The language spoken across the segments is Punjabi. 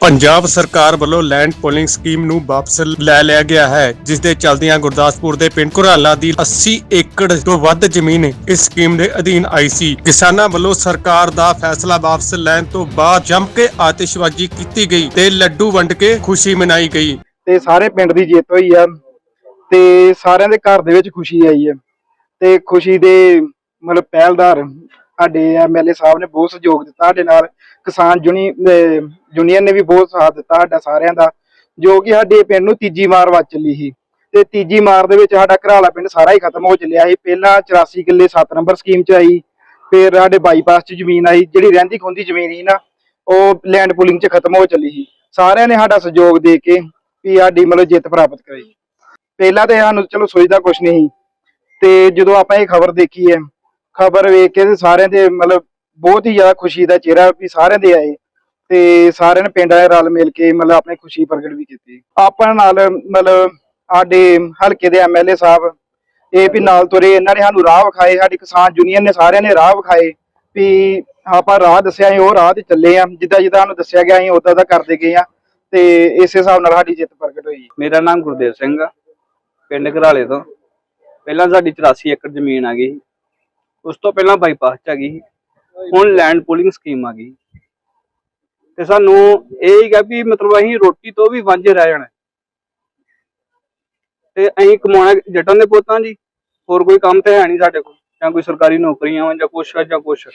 ਪੰਜਾਬ ਸਰਕਾਰ ਵੱਲੋਂ ਲੈਂਡ ਪੋਲਿੰਗ ਸਕੀਮ ਨੂੰ ਵਾਪਸ ਲੈ ਲਿਆ ਗਿਆ ਹੈ ਜਿਸ ਦੇ ਚਲਦਿਆਂ ਗੁਰਦਾਸਪੁਰ ਦੇ ਪਿੰਡ ਘੁਰਾਲਾ ਦੀ 80 ਏਕੜ ਤੋਂ ਵੱਧ ਜ਼ਮੀਨ ਇਸ ਸਕੀਮ ਦੇ ਅਧੀਨ ਆਈ ਸੀ। ਕਿਸਾਨਾਂ ਵੱਲੋਂ ਸਰਕਾਰ ਦਾ ਫੈਸਲਾ ਵਾਪਸ ਲੈਣ ਤੋਂ ਬਾਅਦ ਜੰਮ ਕੇ ਆਤਿਸ਼ਬਾਜ਼ੀ ਕੀਤੀ ਗਈ ਤੇ ਲੱਡੂ ਵੰਡ ਕੇ ਖੁਸ਼ੀ ਮਨਾਈ ਗਈ। ਤੇ ਸਾਰੇ ਪਿੰਡ ਦੀ ਜਿੱਤ ਹੋਈ ਆ ਤੇ ਸਾਰਿਆਂ ਦੇ ਘਰ ਦੇ ਵਿੱਚ ਖੁਸ਼ੀ ਆਈ ਹੈ ਤੇ ਖੁਸ਼ੀ ਦੇ ਮਤਲਬ ਪਹਿਲਦਾਰ ਸਾਡੇ ਐਮਐਲਏ ਸਾਹਿਬ ਨੇ ਬਹੁਤ ਸਹਿਯੋਗ ਦਿੱਤਾ ਸਾਡੇ ਨਾਲ। ਕਿਸਾਨ ਯੂਨੀਅਨ ਨੇ ਵੀ ਬਹੁਤ ਸਾਥ ਦਿੱਤਾ ਸਾਡਾ ਸਾਰਿਆਂ ਦਾ, ਜੋ ਕਿ ਸਾਡੇ ਪਿੰਡ ਨੂੰ ਤੀਜੀ ਮਾਰ ਵੱਜ ਚੱਲੀ ਸੀ। ਤੇ ਤੀਜੀ ਮਾਰ ਦੇ ਵਿੱਚ ਸਾਡਾ ਘਰਾਲਾ ਪਿੰਡ ਸਾਰਾ ਹੀ ਖਤਮ ਹੋ ਚੱਲਿਆ ਸੀ। ਪਹਿਲਾਂ 84 ਕਿੱਲੇ 7 ਨੰਬਰ ਸਕੀਮ ਚ ਆਈ, ਫਿਰ ਸਾਡੇ ਬਾਈਪਾਸ ਚ ਜ਼ਮੀਨ ਆਈ, ਜਿਹੜੀ ਰਹਿੰਦੀ ਖੁੰਦੀ ਜ਼ਮੀਨ ਸੀ ਨਾ, ਉਹ ਲੈਂਡ ਪੂਲਿੰਗ ਚ ਖਤਮ ਹੋ ਚੱਲੀ ਸੀ। ਸਾਰਿਆਂ ਨੇ ਸਾਡਾ ਸਹਿਯੋਗ ਦੇ ਕੇ ਵੀ ਸਾਡੀ ਮਤਲਬ ਜਿੱਤ ਪ੍ਰਾਪਤ ਕਰਾਈ ਪਹਿਲਾਂ ਤੇ ਸਾਨੂੰ ਚਲੋ ਸੋਚਦਾ ਕੁਛ ਨਹੀਂ ਸੀ। ਤੇ ਜਦੋਂ ਆਪਾਂ ਇਹ ਖਬਰ ਦੇਖੀ ਹੈ ਖਬਰ ਵੇਖ ਕੇ ਸਾਰਿਆਂ ਦੇ ਮਤਲਬ ਬਹੁਤ ਹੀ ਜ਼ਿਆਦਾ ਖੁਸ਼ੀ ਦਾ ਚਿਹਰਾ ਵੀ ਸਾਰਿਆਂ ਦੇ ਆਏ ਤੇ ਸਾਰਿਆਂ ਨੇ ਪਿੰਡ ਵਾਲੇ ਰਲ ਮਿਲ ਕੇ ਮਤਲਬ ਆਪਣੀ ਖੁਸ਼ੀ ਪ੍ਰਗਟ ਵੀ ਕੀਤੀ। ਆਪਾਂ ਨਾਲ ਮਤਲਬ ਸਾਡੇ ਹਲਕੇ ਦੇ ਐਮਐਲਏ ਸਾਹਿਬ, ਇਹ ਵੀ ਨਾਲ ਤੁਰੇ, ਇਹਨਾਂ ਨੇ ਸਾਨੂੰ ਰਾਹ ਵਿਖਾਏ, ਸਾਡੀ ਕਿਸਾਨ ਯੂਨੀਅਨ ਨੇ ਸਾਰਿਆਂ ਨੇ ਰਾਹ ਵਿਖਾਏ ਵੀ ਆਪਾਂ ਰਾਹ ਦੱਸਿਆ ਸੀ, ਉਹ ਰਾਹ ਤੇ ਚੱਲੇ ਆ ਜਿੱਦਾਂ ਜਿੱਦਾਂ ਸਾਨੂੰ ਦੱਸਿਆ ਗਿਆ ਅਸੀਂ ਉਦਾਂ ਦਾ ਕਰਦੇ ਗਏ ਆ ਤੇ ਇਸੇ ਹਿਸਾਬ ਨਾਲ ਸਾਡੀ ਜਿੱਤ ਪ੍ਰਗਟ ਹੋਈ। ਮੇਰਾ ਨਾਮ ਗੁਰਦੇਵ ਸਿੰਘ ਆ, ਪਿੰਡ ਘਰਾਲੇ ਤੋਂ। ਪਹਿਲਾਂ ਸਾਡੀ 84 ਏਕੜ ਜ਼ਮੀਨ ਆ ਗਈ ਸੀ। ਉਸ ਤੋਂ ਪਹਿਲਾਂ ਬਾਈਪਾਸ ਚ ਆ ਗਈ ਹੁਣ ਲੈਂਡ ਪੂਲਿੰਗ ਸਕੀਮ ਆ ਗਈ। ਤੇ ਸਾਨੂੰ ਇਹ ਹੀ ਗਾ ਵੀ ਮਤਲਬ ਅਸੀਂ ਰੋਟੀ ਤੋਂ ਵੀ ਵਾਂਝੇ ਰਹਿ ਜਾਣਾ। ਤੇ ਅਸੀਂ ਕਮਾਉਣਾ ਜੱਟਾਂ ਦੇ ਪੁੱਤਾਂ ਜੀ, ਹੋਰ ਕੋਈ ਕੰਮ ਤੇ ਹੈ ਨਹੀਂ ਸਾਡੇ ਕੋਲ, ਜਾਂ ਕੋਈ ਸਰਕਾਰੀ ਨੌਕਰੀਆਂ ਜਾਂ ਕੁਛ ਜਾਂ ਕੁਛ।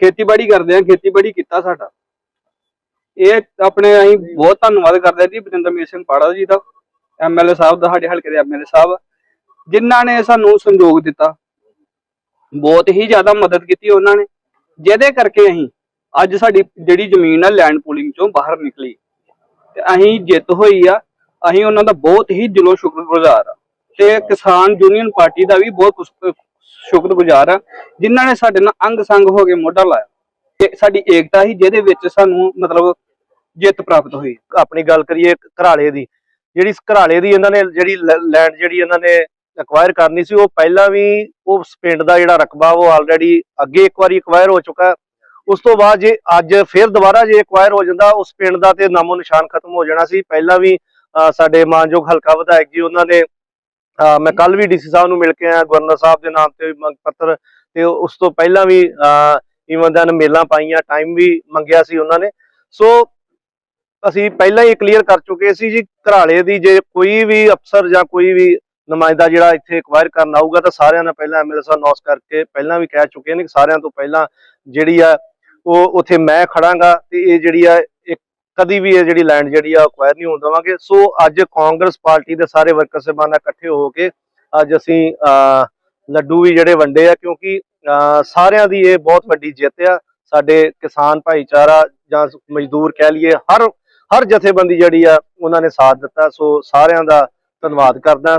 ਖੇਤੀਬਾੜੀ ਕਰਦੇ ਆ, ਖੇਤੀਬਾੜੀ ਕੀਤਾ ਸਾਡਾ। ਇਹ ਆਪਣੇ ਅਸੀਂ ਬਹੁਤ ਧੰਨਵਾਦ ਕਰਦੇ ਹਾਂ ਜੀ ਬਰਿੰਦਰਮੀਤ ਸਿੰਘ ਪਾੜਾ ਜੀ ਦਾ ਐਮਐਲਏ ਸਾਹਿਬ ਦਾ, ਸਾਡੇ ਹਲਕੇ ਦੇ ਐਮਐਲਏ ਸਾਹਿਬ। ਜਿਨ੍ਹਾਂ ਨੇ ਸਾਨੂੰ ਸੰਯੋਗ ਦਿੱਤਾ। ਬਹੁਤ ਹੀ ਜ਼ਿਆਦਾ ਮਦਦ ਕੀਤੀ ਉਹਨਾਂ ਨੇ। ਜਿਹਦੇ ਕਰਕੇ ਅਸੀਂ ਅੱਜ ਸਾਡੀ ਜਿਹੜੀ ਜ਼ਮੀਨ ਆ ਲੈਂਡ ਪੂਲਿੰਗ ਚੋਂ ਬਾਹਰ ਨਿਕਲੀ। ਤੇ ਅਸੀਂ ਜਿੱਤ ਹੋਈ ਆ। ਅਸੀਂ ਉਹਨਾਂ ਦਾ ਬਹੁਤ ਹੀ ਦਿਲੋਂ ਸ਼ੁਕਰਗੁਜ਼ਾਰ ਆ। ਤੇ ਕਿਸਾਨ ਯੂਨੀਅਨ ਪਾਰਟੀ ਦਾ ਵੀ ਬਹੁਤ ਸ਼ੁਕਰਗੁਜ਼ਾਰ ਆ। ਜਿਨ੍ਹਾਂ ਨੇ ਸਾਡੇ ਨਾਲ ਅੰਗ ਸੰਗ ਹੋ ਕੇ ਮੋਢਾ ਲਾਇਆ। ਤੇ ਸਾਡੀ ਏਕਤਾ ਸੀ, ਜਿਹਦੇ ਵਿੱਚ ਸਾਨੂੰ ਮਤਲਬ ਜਿੱਤ ਪ੍ਰਾਪਤ ਹੋਈ। ਆਪਣੀ ਗੱਲ ਕਰੀਏ ਘਰਾਲੇ ਦੀ। ਜਿਹੜੀ ਘਰਾਲੇ ਦੀ ਇਹਨਾਂ ਨੇ, ਜਿਹੜੀ ਲੈਂਡ ਜਿਹੜੀ ਇਹਨਾਂ ਨੇ ਐਕਵਾਇਰ ਕਰਨੀ ਸੀ, ਉਹ ਪਹਿਲਾਂ ਵੀ ਉਸ ਪਿੰਡ ਦਾ ਜਿਹੜਾ ਰਕਬਾ, ਉਹ ਆਲਰੇਡੀ ਅੱਗੇ ਇੱਕ ਵਾਰੀ ਐਕਵਾਇਰ ਹੋ ਚੁੱਕਾ ਉਸ ਤੋਂ ਬਾਅਦ ਜੇ ਅੱਜ ਫਿਰ ਦੁਬਾਰਾ ਜੇ ਐਕਵਾਇਰ ਹੋ ਜਾਂਦਾ, ਉਸ ਪਿੰਡ ਦਾ ਤੇ ਨਾਮੋ ਨਿਸ਼ਾਨ ਖਤਮ ਹੋ ਜਾਣਾ ਸੀ। ਪਹਿਲਾਂ ਵੀ ਸਾਡੇ ਮਾਨਯੋਗ ਹਲਕਾ ਵਿਧਾਇਕ ਜੀ, ਉਹਨਾਂ ਨੇ ਮੈਂ ਕੱਲ ਵੀ ਡੀਸੀ ਸਾਹਿਬ ਨੂੰ ਮਿਲ ਕੇ ਆਇਆ, ਗਵਰਨਰ ਸਾਹਿਬ ਦੇ ਨਾਮ ਤੇ ਮੰਗ ਪੱਤਰ, ਤੇ ਉਸ ਤੋਂ ਪਹਿਲਾਂ ਵੀ ਈਵਨਦਾਨ ਮੇਲਾਂ ਪਾਈਆਂ ਟਾਈਮ ਵੀ ਮੰਗਿਆ ਸੀ ਉਹਨਾਂ ਨੇ। ਸੋ, ਅਸੀਂ ਪਹਿਲਾਂ ਹੀ ਕਲੀਅਰ ਕਰ ਚੁੱਕੇ ਸੀ ਜੀ, ਘਰਾਲੇ ਦੀ ਜੇ ਕੋਈ ਵੀ ਅਫਸਰ ਜਾਂ ਕੋਈ ਵੀ ਨੁਮਾਇੰਦਾ ਜਿਹੜਾ ਇੱਥੇ ਐਕਵਾਇਰ ਕਰਨ ਆਊਗਾ ਤਾਂ ਸਾਰਿਆਂ ਨਾਲ ਪਹਿਲਾਂ ਐਮਐਲਏ ਸਾਹਿਬ ਨੌਸ ਕਰਕੇ ਪਹਿਲਾਂ ਵੀ ਕਹਿ ਚੁੱਕੇ ਨੇ ਕਿ ਸਾਰਿਆਂ ਤੋਂ ਪਹਿਲਾਂ ਜਿਹੜੀ ਆ ਉਹ ਉੱਥੇ ਮੈਂ ਖੜਾਂਗਾ ਤੇ ਇਹ ਜਿਹੜੀ ਆ ਕਦੀ ਵੀ ਇਹ ਜਿਹੜੀ ਲੈਂਡ ਜਿਹੜੀ ਆ ਐਕਵਾਇਰ ਨਹੀਂ ਹੋਣ ਦੇਵਾਂਗੇ। ਸੋ ਅੱਜ ਕਾਂਗਰਸ ਪਾਰਟੀ ਦੇ ਸਾਰੇ ਵਰਕਰ ਸਹਿਬਾਨਾਂ ਇਕੱਠੇ ਹੋ ਕੇ ਅੱਜ ਅਸੀਂ ਅਹ, ਲੱਡੂ ਵੀ ਜਿਹੜੇ ਵੰਡੇ ਆ ਕਿਉਂਕਿ ਅਹ, ਸਾਰਿਆਂ ਦੀ ਇਹ ਬਹੁਤ ਵੱਡੀ ਜਿੱਤ ਆ। ਸਾਡੇ ਕਿਸਾਨ ਭਾਈਚਾਰਾ ਜਾਂ ਮਜ਼ਦੂਰ ਕਹਿ ਲਈਏ ਹਰ ਹਰ ਜਥੇਬੰਦੀ ਜਿਹੜੀ ਆ ਉਹਨਾਂ ਨੇ ਸਾਥ ਦਿੱਤਾ। ਸੋ ਸਾਰਿਆਂ ਦਾ ਧੰਨਵਾਦ ਕਰਦਾ।